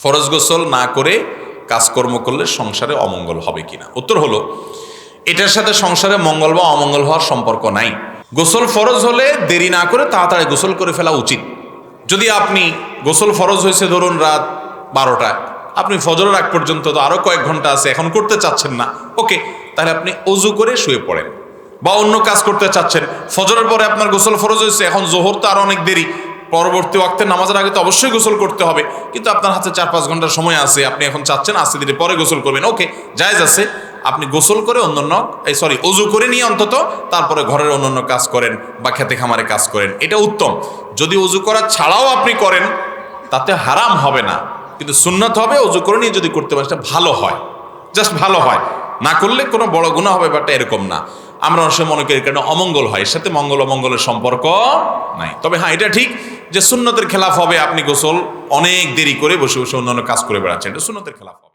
ফরজ গোসল না করে কাজকর্ম করলে সংসারে অমঙ্গল হবে কিনা? উত্তর হলো, এটার সাথে সংসারে মঙ্গল বা অমঙ্গল হওয়ার সম্পর্ক নাই। গোসল ফরজ হলে দেরি না করে তাড়াতাড়ি গোসল করে ফেলা উচিত। যদি আপনি গোসল ফরজ হয়েছে ধরুন রাত বারোটা, আপনি ফজরের আগ পর্যন্ত তো আরও কয়েক ঘণ্টা আছে, এখন করতে চাচ্ছেন না, ওকে, তাহলে আপনি অজু করে শুয়ে পড়েন। বা অন্য কাজ করতে চাচ্ছেন, ফজরের পরে আপনার গোসল ফরজ হয়েছে, এখন জোহর তো আর অনেক দেরি পরবর্তী ওয়াক্তের নামাজের আগে তো অবশ্যই গোসল করতে হবে। কিন্তু আপনার হাতে চার পাঁচ ঘণ্টার সময় আছে, আপনি এখন চাচ্ছেন আস্তে ধীরে পরে গোসল করবেন। ওকে, জায়েজ আছে। আপনি গোসল করে অন্যান্য, এই সরি অজু করে নিয়ে অন্তত তারপরে ঘরের অন্যান্য কাজ করেন বা খেতে খামারে কাজ করেন। এটা উত্তম। যদি অজু করা ছাড়াও আপনি করেন, তাতে হারাম হবে না। কিন্তু সুন্নত হবে অজু করে নিয়ে যদি করতে পারেন, সেটা ভালো হয়। জাস্ট ভালো হয়। না করলে কোনো বড় গুণা হবে, বাট এরকম না। আমরা সময় মনে করি কারণে অমঙ্গল হয়। এর সাথে মঙ্গল অমঙ্গলের সম্পর্ক নাই। তবে হ্যাঁ এটা ঠিক। যে সুন্নতের খেলাফ হবে, আপনি গোসল অনেক দেরি করে বসে বসে অন্যান্য কাজ করে বেড়াচ্ছেন। এটা সুন্নতের খেলাফ হবে।